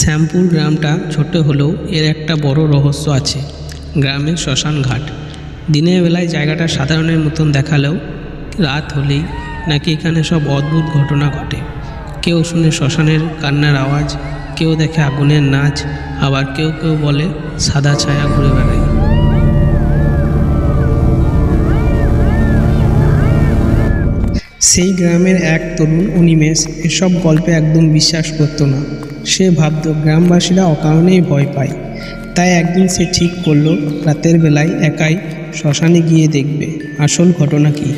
শ্যামপুর গ্রামটা ছোট হলেও এর একটা বড় রহস্য আছে। গ্রামের শ্মশান ঘাট। দিনের বেলায় জায়গাটা সাধারণের মতন দেখালেও রাত হলেই নাকি এখানে সব অদ্ভুত ঘটনা ঘটে। কেউ শুনে শ্মশানের কান্নার আওয়াজ, কেউ দেখে আগুনের নাচ, আবার কেউ কেউ বলে সাদা ছায়া ঘুরে বেড়ায়। সেই গ্রামের এক তরুণ অনিমেষ এসব গল্পে একদম বিশ্বাস করতো না। সে ভাবত গ্রামবাসীরা অকারণেই ভয় পায়। তাই একদিন সে ঠিক করল, রাতের বেলায় একাই শ্মশানে গিয়ে দেখবে, আসল ঘটনা কী।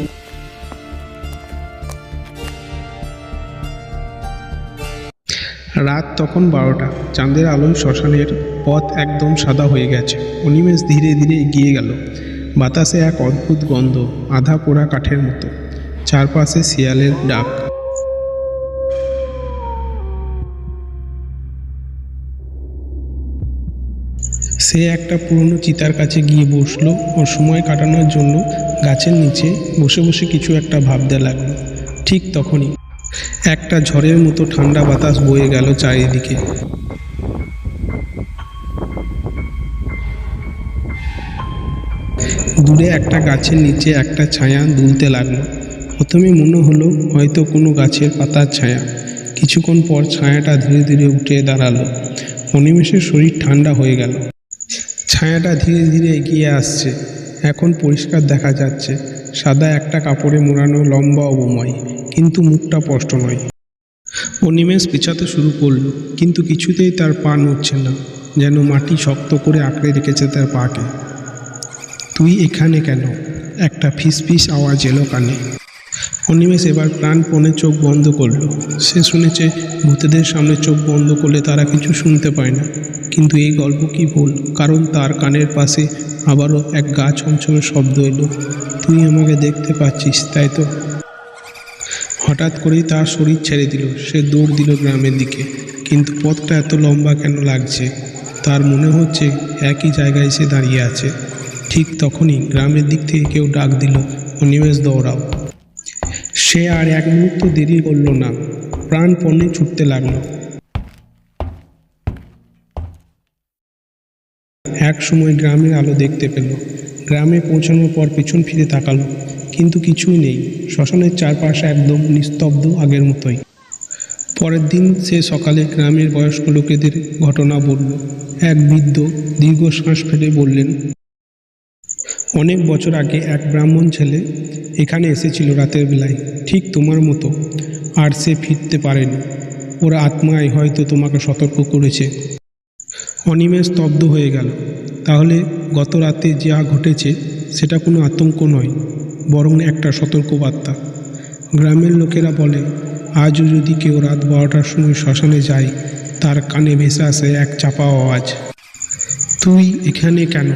রাত তখন বারোটা। চাঁদের আলোয় শ্মশানের পথ একদম সাদা হয়ে গেছে। অনিমেষ ধীরে ধীরে এগিয়ে গেল। বাতাসে এক অদ্ভুত গন্ধ, আধা পোড়া কাঠের মতো। চারপাশে শিয়ালের ডাক। সে একটা পুরনো চিতার কাছে গিয়ে বসল ও সময় কাটানোর জন্য গাছের নিচে বসে বসে কিছু একটা ভাবতে লাগল। ঠিক তখনই একটা ঝড়ের মতো ঠান্ডা বাতাস বয়ে গেল চারিদিকে। দূরে একটা গাছের নিচে একটা ছায়া দুলতে লাগল। প্রথমে মনে হলো হয়তো কোনো গাছের পাতার ছায়া। কিছুক্ষণ পর ছায়াটা ধীরে ধীরে উঠে দাঁড়াল। অনিমেষের শরীর ঠান্ডা হয়ে গেল। ছায়াটা ধীরে ধীরে এগিয়ে আসছে। এখন পরিষ্কার দেখা যাচ্ছে, সাদা একটা কাপড়ে মোড়ানো লম্বা অবময়, কিন্তু মুখটা স্পষ্ট নয়। অনিমেষ পিছাতে শুরু করল, কিন্তু কিছুতেই তার পা নড়ছে না, যেন মাটি শক্ত করে আঁকড়ে রেখেছে তার পাকে। তুই এখানে কেন? একটা ফিস ফিস আওয়াজ এলো কানে। অনিমেষ এবার প্রাণপণে চোখ বন্ধ করল। সে শুনেছে, ভূতেদের সামনে চোখ বন্ধ করলে তারা কিছু শুনতে পায় না। কিন্তু এই গল্প কি ভুল? কারণ তার কানের পাশে আবারও এক গা ছমছমে শব্দ এলো। তুই আমাকে দেখতে পাচ্ছিস, তাই তো? হঠাৎ করেই তার শরীর ছেড়ে দিল। সে দৌড় দিল গ্রামের দিকে। কিন্তু পথটা এত লম্বা কেন লাগছে? তার মনে হচ্ছে একই জায়গায় সে দাঁড়িয়ে আছে। ঠিক তখনই গ্রামের দিক থেকে কেউ ডাক দিল, অনিমেষ, দৌড়াও সে আর এক মুহূর্ত দেরি করল না। প্রাণপণে ছুটতে লাগল। এক সময় গ্রামের আলো দেখতে পেল। গ্রামে পৌঁছানোর পর পিছন ফিরে তাকালো। কিন্তু কিছুই নেই। শ্মশানের চারপাশে একদম নিস্তব্ধ আগের মতোই। পরের দিন সে সকালে গ্রামের বয়স্ক লোকেদের ঘটনা বলল। এক বৃদ্ধ দীর্ঘ শ্বাস ফেলে বললেন অনেক বছর আগে এক ব্রাহ্মণ ছেলে এখানে এসেছিল রাতের বেলায়। ঠিক তোমার মতো। আর সে ফিরতে পারেনি। ওরা আত্মায় হয়তো তোমাকে সতর্ক করেছে। অনিমেষ স্তব্ধ হয়ে গেল। তাহলে গত রাতে যা ঘটেছে, সেটা কোনো আতঙ্ক নয়, বরং একটা সতর্কবার্তা। গ্রামের লোকেরা বলে, আজও যদি কেউ রাত বারোটার সময় শ্মশানে যায়, তার কানে ভেসে আসে এক চাপা আওয়াজ। তুই এখানে কেন?